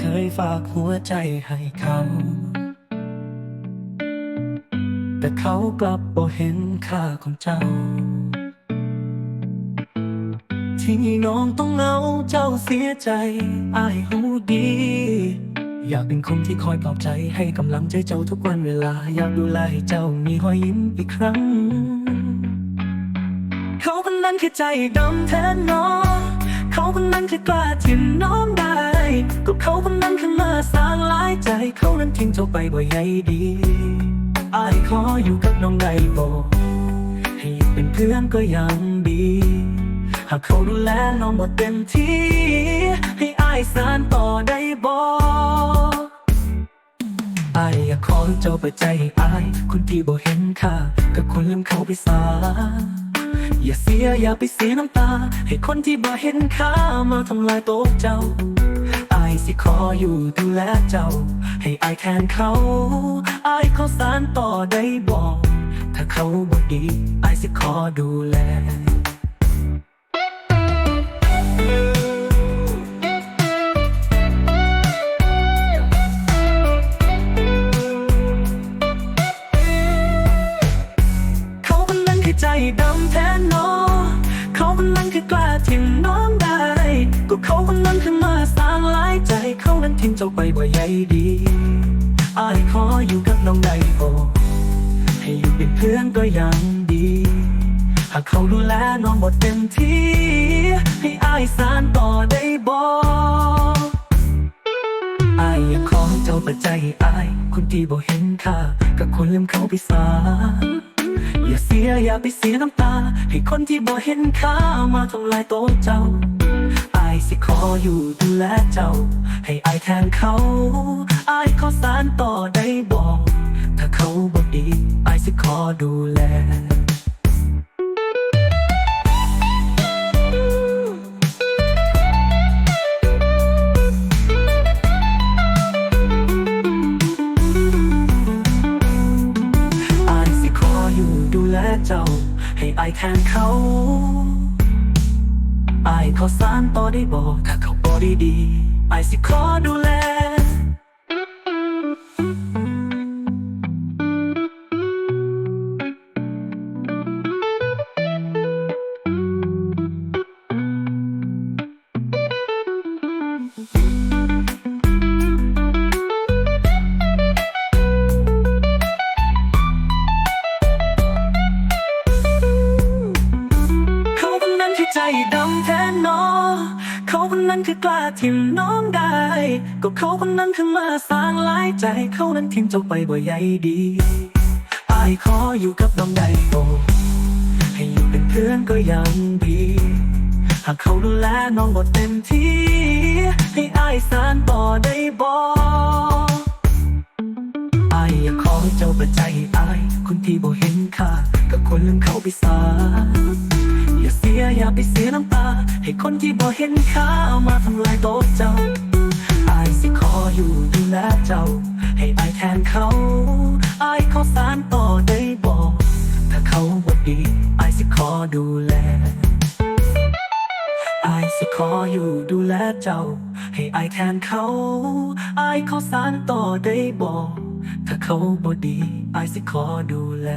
เคยฝากหัวใจให้เขา แต่เขากลับบ่เห็นค่าของเจ้า ที่น้องต้องเหงาเจ้าเสียใจอายหูดี อยากเป็นคนที่คอยปลอบใจให้กำลังใจเจ้าทุกวันเวลา อยากดูแลให้เจ้ามีรอยยิ้มอีกครั้ง เขาคนนั้นคือใจดำแทนน้อง เขาคนนั้นคือกล้าที่น้องได้ เขาคนนั้นคือมาสร้างหลายใจ เขานั้นทิ้งเจ้าไปบ่ใยดีอายขออยู่กับน้องได้บ่ให้เป็นเพื่อนก็ยังดี หากเขาดูแลน้องบ่เต็มที่ ให้อายสานต่อได้บ่อายอยากขอเจ้าเปิดใจให้อายคนที่บ่เห็นค่ากับคนลืมเขาไปซะอย่าเสียอย่าไปเสียน้ำตา ให้คนที่บ่เห็นค่ามาทำลายโต๊ะเจ้า สิขออยู่ดูแลเจ้า ให้อายแทนเขา อายเขอสานต่อได้บอก ถ้าเขาบ่ดีอายสิขอดูแลเขาคนนั้นคือใจดำแทนน้อง เขาคนนั้นคือกล้าทิ้งน้อง ก็เขาคนนั้นคือมาสร้างหลายใจเขานั้นทิ้งเจ้าไปบ่ใยดีอายขออยู่กับน้องได้บ่ให้อยู่เป็นเพื่อนก็ยังดี หากเขาดูแลน้องบ่เต็มที่ ให้อายสานต่อได้บ่อายอยากขอเจ้าเปิดใจอายคนที่บ่เห็นค่ากับคนลืมเขาไปซะอย่าเสียอย่าไปเสียน้ำตา ให้คนที่บ่เห็นค่ามาทำลายโต๊ะเจ้าายสิขออยู่ดูแลเจ้า ให้อายแทนเขาอายขอสานต่อได้บอก ถ้าเขาบ่ดีอายสิขอดูแลอายสิขออยู่ดูแลเจ้า ให้อายแทนเขา อายขอสารต่อได้บอกถ้าเขาบอดีดีไอายสิขอดูแล นั้นคือกล้าทิมน้องได้ ก็เขาคนนั้นคือมาสร้างหลายใจเขานั้นทิ้งเจ้าไปบ่ใยดีอายขออยู่กับน้องได้บ่ให้อยู่เป็นเพื่อนก็ยังดี หากเขาดูแลน้องบ่เต็มที่ ให้อายสานต่อได้บ่อายอยากขอให้เจ้าเปิดใจให้อายคนที่บ่เห็นค่ากับคนลืมเขาไปซะอย่า คนที่บ่เห็นค่ามาทำลายโต๊ะเจ้าอายสิขออยู่ดูแลเจ้า ให้อายแทนเขาอายขอสานต่อได้บอกถ้าเขาบ่ดีอายสิขอดูแลอายสิขออยู่ดูแลเจ้า ให้อายแทนเขาอายขอสานต่อได้บอกถ้าเขาบ่ดีอายสิขอดูแล